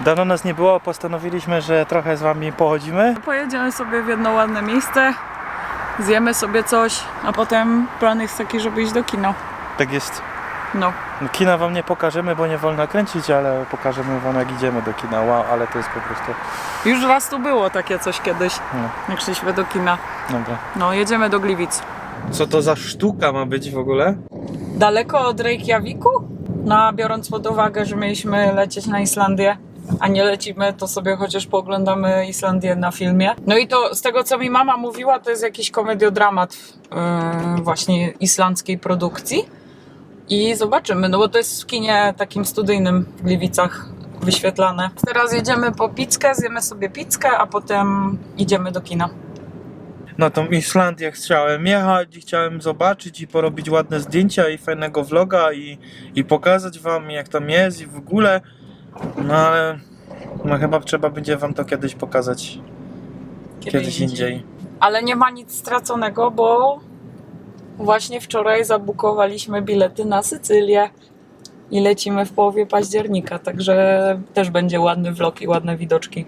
Dawno nas nie było, postanowiliśmy, że trochę z wami pochodzimy. Pojedziemy sobie w jedno ładne miejsce, zjemy sobie coś, a potem plan jest taki, żeby iść do kina. Tak jest. No. Kina wam nie pokażemy, bo nie wolno kręcić, ale pokażemy wam jak idziemy do kina. Wow, ale to jest po prostu... Już raz tu było takie coś kiedyś, No, jak szliśmy do kina. dobra. No, jedziemy do Gliwic. Co to za sztuka ma być w ogóle? Daleko od Reykjaviku? No, biorąc pod uwagę, że mieliśmy lecieć na Islandię, a nie lecimy, to sobie chociaż pooglądamy Islandię na filmie. No i to z tego, co mi mama mówiła, to jest jakiś komediodramat yy, właśnie islandzkiej produkcji. I zobaczymy, no bo to jest w kinie takim studyjnym w Gliwicach wyświetlane. Teraz jedziemy po pizzkę, zjemy sobie pizzkę, a potem idziemy do kina. Na tą Islandię chciałem jechać i chciałem zobaczyć i porobić ładne zdjęcia i fajnego vloga i, i pokazać wam jak tam jest i w ogóle. No ale no chyba trzeba będzie wam to kiedyś pokazać. Kiedy Kiedyś indziej. Ale nie ma nic straconego, bo właśnie wczoraj zabukowaliśmy bilety na Sycylię i lecimy w połowie października, także też będzie ładny vlog i ładne widoczki.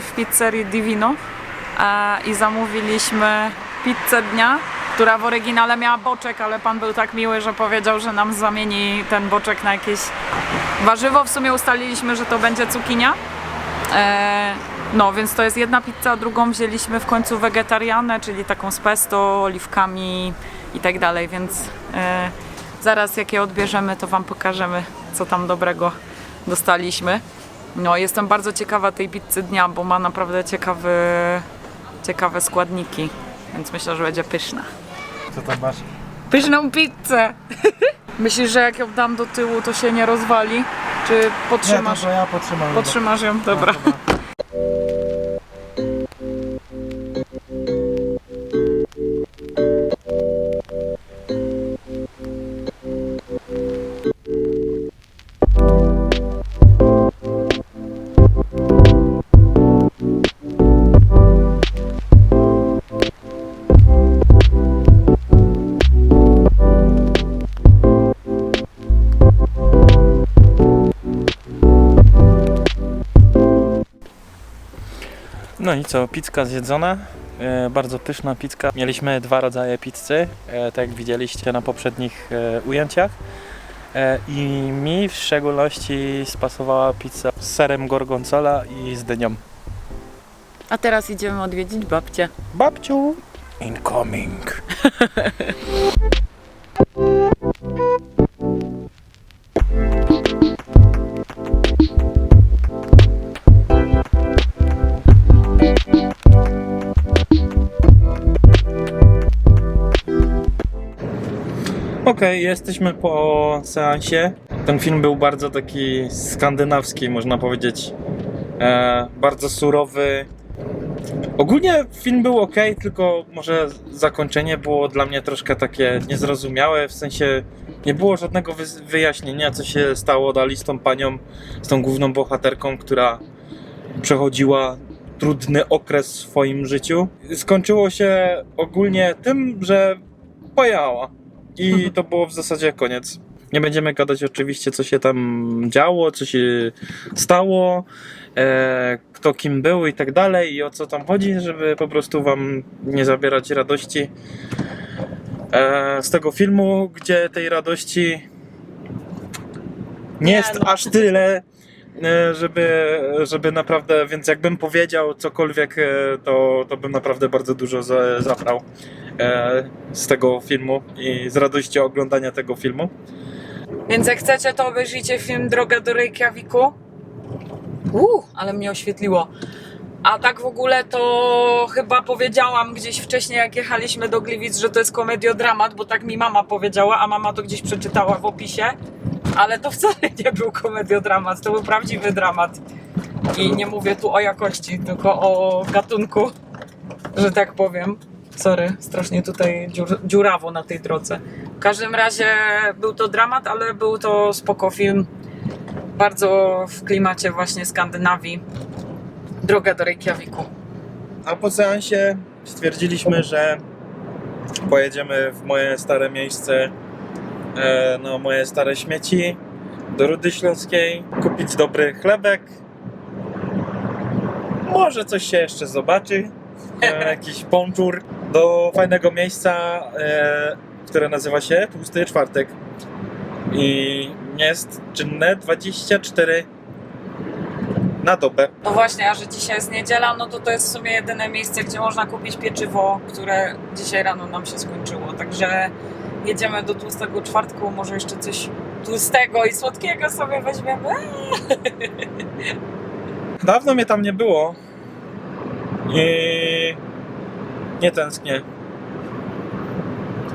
W pizzerii Divino e, i zamówiliśmy pizzę dnia, która w oryginale miała boczek, ale pan był tak miły, że powiedział, że nam zamieni ten boczek na jakieś warzywo. W sumie ustaliliśmy, że to będzie cukinia. E, no, więc to jest jedna pizza, a drugą wzięliśmy w końcu wegetarianę, czyli taką z pesto, oliwkami i tak dalej, więc e, zaraz jak je odbierzemy, to Wam pokażemy, co tam dobrego dostaliśmy. No, jestem bardzo ciekawa tej pizzy dnia, bo ma naprawdę ciekawy, ciekawe składniki, więc myślę, że będzie pyszna. Co tam masz? Pyszną pizzę! Myślisz, że jak ją dam do tyłu, to się nie rozwali? Czy Nie, podtrzymasz, to, to ja potrzymam. podtrzymasz ją? Dobra. No i co, pizka zjedzona. E, bardzo pyszna pizka. Mieliśmy dwa rodzaje pizzy, e, tak jak widzieliście na poprzednich e, ujęciach. E, I mi w szczególności spasowała pizza z serem gorgonzola i z dynią. A teraz idziemy odwiedzić babcię. Babciu! Incoming! Okej, jesteśmy po seansie. Ten film był bardzo taki skandynawski, można powiedzieć. E, bardzo surowy, Ogólnie film był ok, tylko może zakończenie było dla mnie troszkę takie niezrozumiałe, w sensie nie było żadnego wy- wyjaśnienia, co się stało dalej z tą panią, z tą główną bohaterką, która przechodziła trudny okres w swoim życiu. Skończyło się ogólnie tym, że pojechała. I to było w zasadzie koniec. Nie będziemy gadać oczywiście, co się tam działo, co się stało, e, kto kim był i tak dalej, i o co tam chodzi, żeby po prostu wam nie zabierać radości e, z tego filmu, gdzie tej radości nie jest no. aż tyle, e, żeby, żeby naprawdę, więc jakbym powiedział cokolwiek, e, to, to bym naprawdę bardzo dużo za, zabrał z tego filmu i z radości oglądania tego filmu. Więc jak chcecie, to obejrzyjcie film Droga do Reykjaviku. Uuu, ale mnie oświetliło. A tak w ogóle to chyba powiedziałam gdzieś wcześniej, jak jechaliśmy do Gliwic, że to jest komediodramat, bo tak mi mama powiedziała, a mama to gdzieś przeczytała w opisie. Ale to wcale nie był komediodramat, to był prawdziwy dramat. I nie mówię tu o jakości, tylko o gatunku, że tak powiem. Sorry, strasznie tutaj dziur, dziurawo na tej drodze. W każdym razie był to dramat, ale był to spoko film. Bardzo w klimacie właśnie Skandynawii. Droga do Reykjaviku. A po seansie stwierdziliśmy, że pojedziemy w moje stare miejsce, e, no moje stare śmieci, do Rudy Śląskiej, kupić dobry chlebek. Może coś się jeszcze zobaczy, e, jakiś ponczur do fajnego miejsca, e, które nazywa się Tłusty Czwartek i jest czynne 24 na dobę. No właśnie, a że dzisiaj jest niedziela, no to to jest w sumie jedyne miejsce, gdzie można kupić pieczywo, które dzisiaj rano nam się skończyło. Także jedziemy do tłustego czwartku, może jeszcze coś tłustego i słodkiego sobie weźmiemy. Dawno mnie tam nie było i nie tęsknię.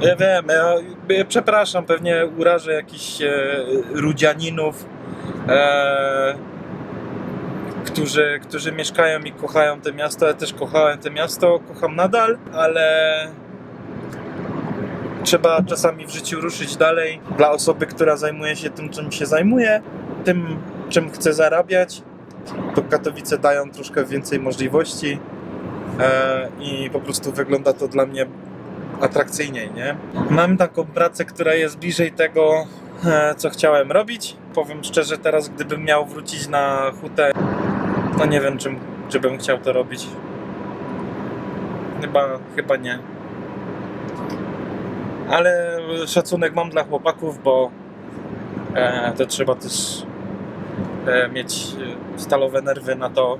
Ja wiem, ja, przepraszam, pewnie urażę jakichś e, rudzianinów, e, którzy, którzy mieszkają i kochają to miasto. Ja też kochałem to miasto, kocham nadal, ale trzeba czasami w życiu ruszyć dalej. Dla osoby, która zajmuje się tym, czym się zajmuje, tym, czym chce zarabiać, to Katowice dają troszkę więcej możliwości i po prostu wygląda to dla mnie atrakcyjniej, nie? Mam taką pracę, która jest bliżej tego, e, co chciałem robić. Powiem szczerze, teraz gdybym miał wrócić na hutę, no nie wiem, czym, czy bym chciał to robić. Chyba, chyba nie. Ale szacunek mam dla chłopaków, bo e, to trzeba też e, mieć e, stalowe nerwy na to.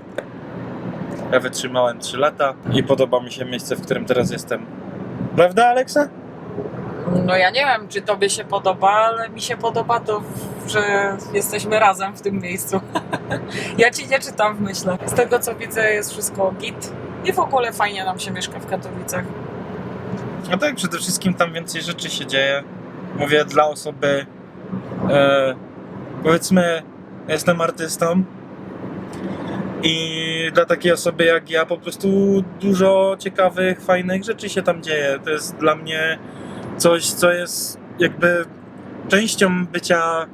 Ja wytrzymałem 3 lata i podoba mi się miejsce, w którym teraz jestem. Prawda, Aleksa? No ja nie wiem, czy tobie się podoba, ale mi się podoba to, że jesteśmy razem w tym miejscu. ja ci nie czytam w myślach. Z tego co widzę jest wszystko git i w ogóle fajnie nam się mieszka w Katowicach. No tak, przede wszystkim tam więcej rzeczy się dzieje. Mówię dla osoby, e, powiedzmy, jestem artystą i dla takiej osoby jak ja po prostu dużo ciekawych, fajnych rzeczy się tam dzieje. To jest dla mnie coś, co jest jakby częścią bycia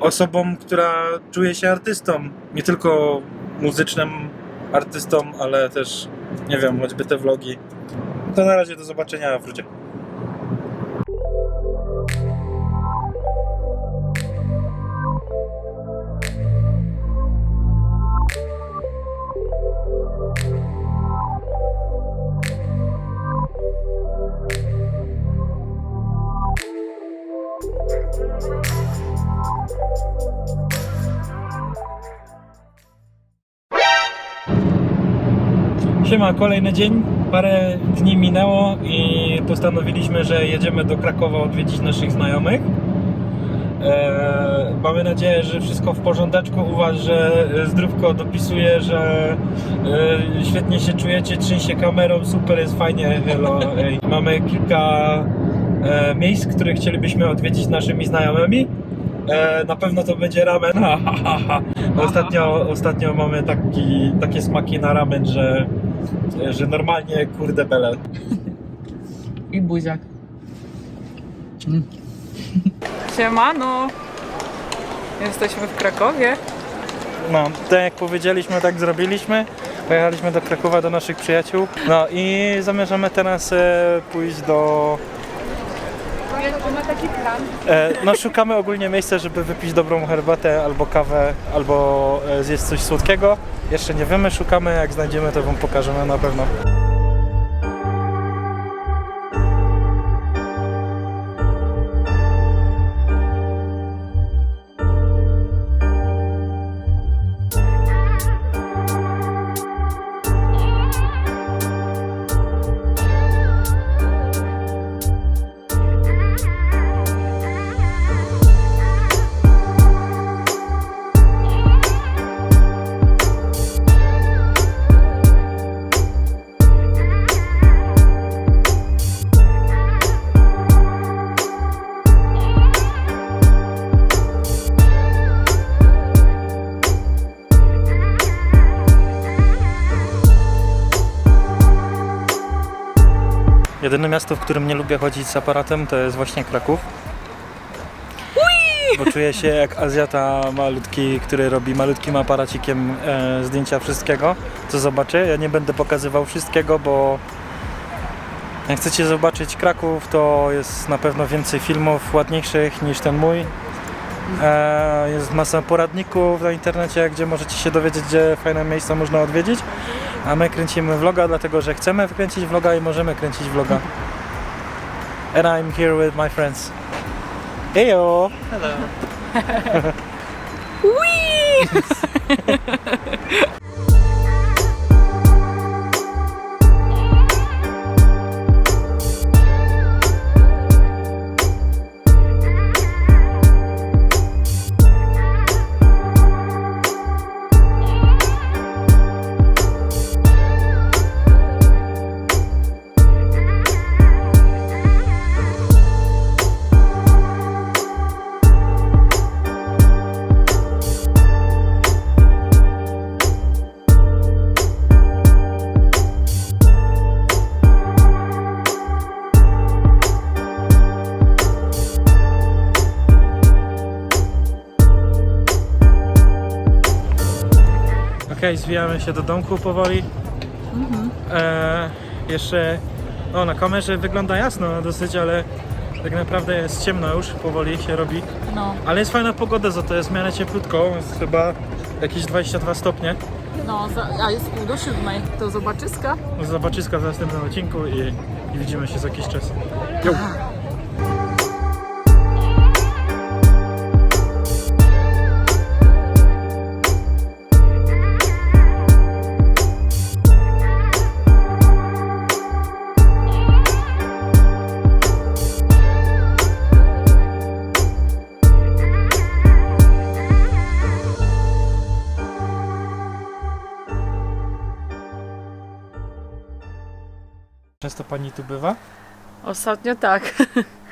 osobą, która czuje się artystą. Nie tylko muzycznym artystą, ale też, nie wiem, choćby te vlogi. To na razie do zobaczenia w. Siema, kolejny dzień. Parę dni minęło i postanowiliśmy, że jedziemy do Krakowa odwiedzić naszych znajomych. Eee, mamy nadzieję, że wszystko w porządeczku u Was, że zdrówko dopisuje, że e, świetnie się czujecie, trzęsie kamerą, super jest fajnie, hello. Mamy kilka e, miejsc, które chcielibyśmy odwiedzić naszymi znajomymi. E, na pewno to będzie ramen. Ostatnio, ostatnio mamy taki, takie smaki na ramen, że, że normalnie kurde bele. I buziak. Siemano! Jesteśmy w Krakowie. No, tak jak powiedzieliśmy, tak zrobiliśmy. Pojechaliśmy do Krakowa do naszych przyjaciół. No i zamierzamy teraz e, pójść do. Taki plan. E, no, szukamy ogólnie miejsca, żeby wypić dobrą herbatę albo kawę, albo e, zjeść coś słodkiego. Jeszcze nie wiemy, szukamy. Jak znajdziemy, to Wam pokażemy na pewno. Jedyne miasto, w którym nie lubię chodzić z aparatem, to jest właśnie Kraków. Bo czuję się jak Azjata malutki, który robi malutkim aparacikiem e, zdjęcia wszystkiego, co zobaczę. Ja nie będę pokazywał wszystkiego, bo jak chcecie zobaczyć Kraków, to jest na pewno więcej filmów ładniejszych niż ten mój. E, jest masa poradników na internecie, gdzie możecie się dowiedzieć, gdzie fajne miejsca można odwiedzić. A my kręcimy vloga, dlatego że chcemy kręcić vloga i możemy kręcić vloga. And I'm here with my friends. Heyo! Hello. Okej, zwijamy się do domku powoli. E, jeszcze o, na kamerze wygląda jasno dosyć, ale tak naprawdę jest ciemno już, powoli się robi. No, Ale jest fajna pogoda, za to jest w miarę cieplutko, jest chyba jakieś 22 stopnie. no, a jest pół do siódmej. To zobaczyska? Zobaczyska w następnym odcinku i, i widzimy się za jakiś czas. Jo. Często pani tu bywa? Ostatnio tak.